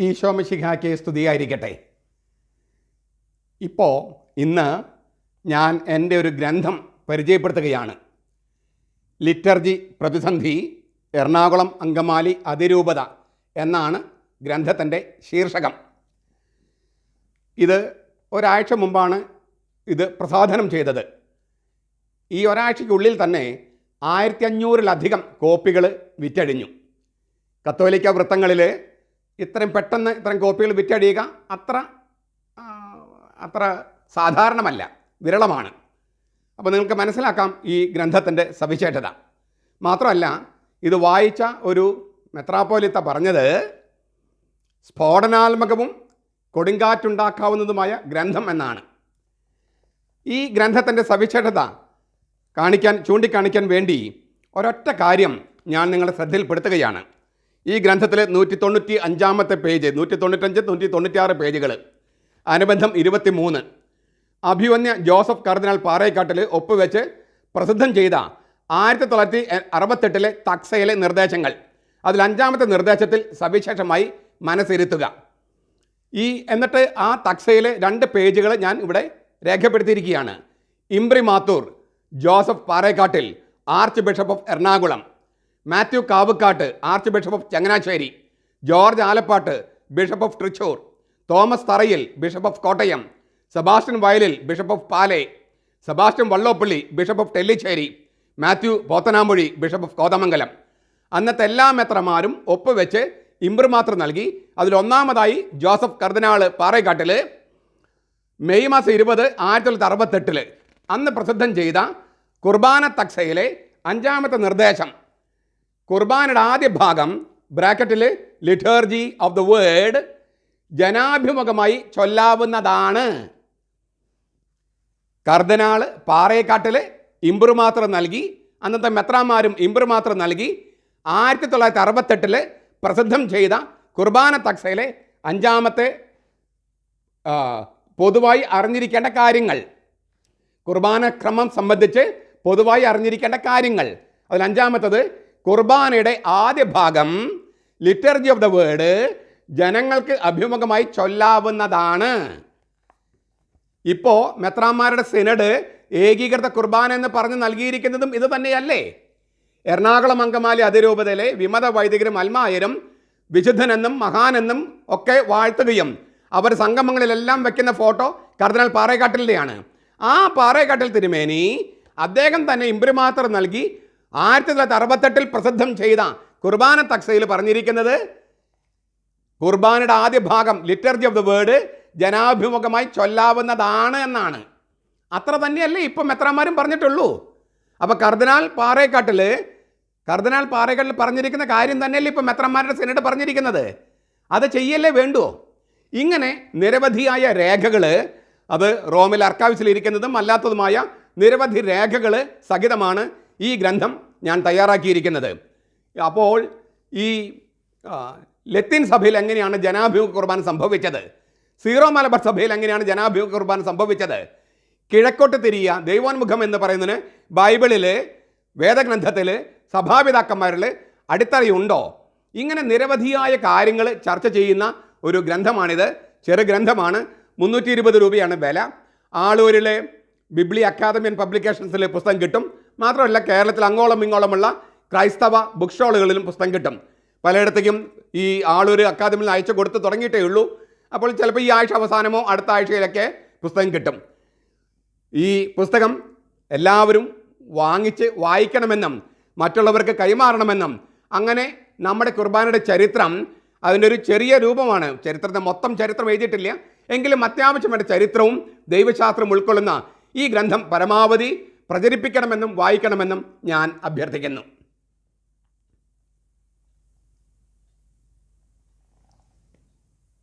ഈശോമിശിഹായ്ക്ക് സ്തുതിയായിരിക്കട്ടെ. ഇപ്പോൾ ഇന്ന് ഞാൻ എന്റെ ഒരു ഗ്രന്ഥം പരിചയപ്പെടുത്തുകയാണ്. ലിറ്റർജി പ്രതിസന്ധി എറണാകുളം അങ്കമാലി അതിരൂപത എന്നാണ് ഗ്രന്ഥത്തിന്റെ ശീർഷകം. ഇത് ഒരാഴ്ച മുമ്പാണ് ഇത് പ്രസാധനം ചെയ്തത്. ഈ ഒരാഴ്ചയ്ക്കുള്ളിൽ തന്നെ ആയിരത്തി അഞ്ഞൂറിലധികം കോപ്പികൾ വിറ്റഴിഞ്ഞു. കത്തോലിക്ക വൃത്തങ്ങളിൽ ഇത്രയും പെട്ടെന്ന് ഇത്രയും കോപ്പികൾ വിറ്റടിയുക അത്ര അത്ര സാധാരണമല്ല. വിരളമാണ്. അപ്പോൾ നിങ്ങൾക്ക് മനസ്സിലാക്കാം ഈ ഗ്രന്ഥത്തിന്റെ സവിശേഷത. മാത്രമല്ല ഇത് വായിച്ച ഒരു മെത്രാപ്പോലിത്ത പറഞ്ഞത് സ്ഫോടനാത്മകവും കൊടുങ്കാറ്റുണ്ടാക്കാവുന്നതുമായ ഗ്രന്ഥം എന്നാണ്. ഈ ഗ്രന്ഥത്തിന്റെ സവിശേഷത കാണിക്കാൻ ചൂണ്ടിക്കാണിക്കാൻ വേണ്ടി ഒരൊറ്റ കാര്യം ഞാൻ നിങ്ങളുടെ ശ്രദ്ധയിൽപ്പെടുത്തുകയാണ്. ഈ ഗ്രന്ഥത്തിലെ നൂറ്റി തൊണ്ണൂറ്റി അഞ്ചാമത്തെ പേജ് നൂറ്റി തൊണ്ണൂറ്റഞ്ച് നൂറ്റി തൊണ്ണൂറ്റിയാറ് പേജുകൾ അനുബന്ധം ഇരുപത്തി മൂന്ന് അഭിവന്യ ജോസഫ് കർദിനാൾ പാറേക്കാട്ടിൽ ഒപ്പുവെച്ച് പ്രസിദ്ധം ചെയ്ത ആയിരത്തി തൊള്ളായിരത്തി അറുപത്തെട്ടിലെ തക്സയിലെ നിർദ്ദേശങ്ങൾ. അതിൽ അഞ്ചാമത്തെ നിർദ്ദേശത്തിൽ സവിശേഷമായി മനസ്സിരുത്തുക. ഈ എന്നിട്ട് ആ തക്സയിലെ രണ്ട് പേജുകൾ ഞാൻ ഇവിടെ രേഖപ്പെടുത്തിയിരിക്കുകയാണ്. Imprimatur Joseph Parecattil archbishop of Ernakulam. Mathew Kavukattu archbishop of Changanassery George Alappatt bishop of Thrissur Thomas Tharayil bishop of Kottayam Sebastian Vayalil bishop of Pala Sebastian Valloppilly bishop of Tellicherry Mathew Pothanamuzhy bishop of Kothamangalam. അന്നത്തെ എല്ലാ മെത്രമാരും ഒപ്പുവെച്ച് ഇമ്പ്രമാത്രം നൽകി. അതിലൊന്നാമതായി Joseph കർദിനാൾ Parecattil May മാസം ഇരുപത് ആയിരത്തി തൊള്ളായിരത്തി അറുപത്തെട്ടിൽ അന്ന് പ്രസിദ്ധം ചെയ്ത കുർബാന തക്സയിലെ അഞ്ചാമത്തെ നിർദ്ദേശം കുർബാനയുടെ ആദ്യ ഭാഗം ബ്രാക്കറ്റിൽ ലിറ്റേർജി ഓഫ് ദ വേർഡ് ജനാഭിമുഖമായി ചൊല്ലാവുന്നതാണ്. കർദനാൾ പാറേക്കാട്ടിൽ ഇമ്പ്രുമാത്രം നൽകി അന്നത്തെ മെത്രാന്മാരും ഇമ്പ്രുമാത്രം നൽകി ആയിരത്തി തൊള്ളായിരത്തി അറുപത്തെട്ടിൽ പ്രസിദ്ധം ചെയ്ത കുർബാന തക്സയിലെ അഞ്ചാമത്തെ പൊതുവായി അറിഞ്ഞിരിക്കേണ്ട കാര്യങ്ങൾ. കുർബാന ക്രമം സംബന്ധിച്ച് പൊതുവായി അറിഞ്ഞിരിക്കേണ്ട കാര്യങ്ങൾ. അതിൽ അഞ്ചാമത്തത് കുർബാനയുടെ ആദ്യ ഭാഗം ലിറ്റർജി ഓഫ് ദ വേർഡ് ജനങ്ങൾക്ക് അഭിമുഖമായി ചൊല്ലാവുന്നതാണ്. ഇപ്പോൾ മെത്രാന്മാരുടെ സിനഡ് ഏകീകൃത കുർബാന എന്ന് പറഞ്ഞ് നൽകിയിരിക്കുന്നതും ഇത് തന്നെയല്ലേ? എറണാകുളം അങ്കമാലി അതിരൂപതയിലെ വിമത വൈദികരും അൽമായരും വിശുദ്ധനെന്നും മഹാനെന്നും ഒക്കെ വാഴ്ത്തുകയും അവർ സംഗമങ്ങളിലെല്ലാം വെക്കുന്ന ഫോട്ടോ കർദിനാൾ പാറേക്കാട്ടിലിന്റെയാണ് ആ പാറേക്കാട്ടിൽ തിരുമേനി അദ്ദേഹം തന്നെ ഇമ്പ്രിമാത്രം നൽകി ആയിരത്തി തൊള്ളായിരത്തി അറുപത്തെട്ടിൽ പ്രസിദ്ധം ചെയ്ത കുർബാന തക്സയിൽ പറഞ്ഞിരിക്കുന്നത് കുർബാനയുടെ ആദ്യ ഭാഗം ലിറ്റർജി ഓഫ് ദ വേർഡ് ജനാഭിമുഖമായി ചൊല്ലാവുന്നതാണ് എന്നാണ്. അത്ര തന്നെയല്ലേ ഇപ്പം മെത്രാന്മാരും പറഞ്ഞിട്ടുള്ളൂ. അപ്പോൾ കർദിനാൾ പാറേക്കാട്ടിൽ കർദിനാൾ പാറേക്കാട്ടിൽ പറഞ്ഞിരിക്കുന്ന കാര്യം തന്നെയല്ലേ ഇപ്പം മെത്രാന്മാരുടെ സെനറ്റ് പറഞ്ഞിരിക്കുന്നത്. അത് ചെയ്യല്ലേ വേണ്ടുവോ? ഇങ്ങനെ നിരവധിയായ രേഖകൾ അത് റോമിൽ അർക്കാവിസിലിരിക്കുന്നതും അല്ലാത്തതുമായ നിരവധി രേഖകൾ സഹിതമാണ് ഈ ഗ്രന്ഥം ഞാൻ തയ്യാറാക്കിയിരിക്കുന്നത്. അപ്പോൾ ഈ ലത്തീൻ സഭയിൽ എങ്ങനെയാണ് ജനാഭിമുഖ കുർബാന സംഭവിച്ചത്? സീറോ മലബാർ സഭയിൽ എങ്ങനെയാണ് ജനാഭിമുഖ കുർബാന സംഭവിച്ചത്? കിഴക്കോട്ട് തിരിയ ദൈവോന്മുഖം എന്ന് പറയുന്നതിന് ബൈബിളിൽ വേദഗ്രന്ഥത്തിൽ സഭാപിതാക്കന്മാരിൽ അടിത്തറയുണ്ടോ? ഇങ്ങനെ നിരവധിയായ കാര്യങ്ങൾ ചർച്ച ചെയ്യുന്ന ഒരു ഗ്രന്ഥമാണിത്. ചെറു ഗ്രന്ഥമാണ്. മുന്നൂറ്റി ഇരുപത് രൂപയാണ് വില. ആളൂരിലെ ബിബ്ലി അക്കാദമിയൻ പബ്ലിക്കേഷൻസിലെ പുസ്തകം കിട്ടും. മാത്രമല്ല കേരളത്തിൽ അങ്ങോളം ഇങ്ങോളമുള്ള ക്രൈസ്തവ ബുക്ക് സ്റ്റോളുകളിലും പുസ്തകം കിട്ടും. പലയിടത്തേക്കും ഈ ആളൊരു അക്കാദമിയിൽ അയച്ചു കൊടുത്ത് തുടങ്ങിയിട്ടേ ഉള്ളൂ. അപ്പോൾ ചിലപ്പോൾ ഈ ആഴ്ച അവസാനമോ അടുത്ത ആഴ്ചയിലൊക്കെ പുസ്തകം കിട്ടും. ഈ പുസ്തകം എല്ലാവരും വാങ്ങിച്ച് വായിക്കണമെന്നും മറ്റുള്ളവർക്ക് കൈമാറണമെന്നും അങ്ങനെ നമ്മുടെ കുർബാനയുടെ ചരിത്രം അതിന്റെ ഒരു ചെറിയ രൂപമാണ്. ചരിത്രത്തെ മൊത്തം ചരിത്രം എഴുതിയിട്ടില്ല. എങ്കിലും അത്യാവശ്യമായിട്ട് ചരിത്രവും ദൈവശാസ്ത്രവും ഉൾക്കൊള്ളുന്ന ഈ ഗ്രന്ഥം പരമാവധി പ്രചരിപ്പിക്കണമെന്നും വായിക്കണമെന്നും ഞാൻ അഭ്യർത്ഥിക്കുന്നു.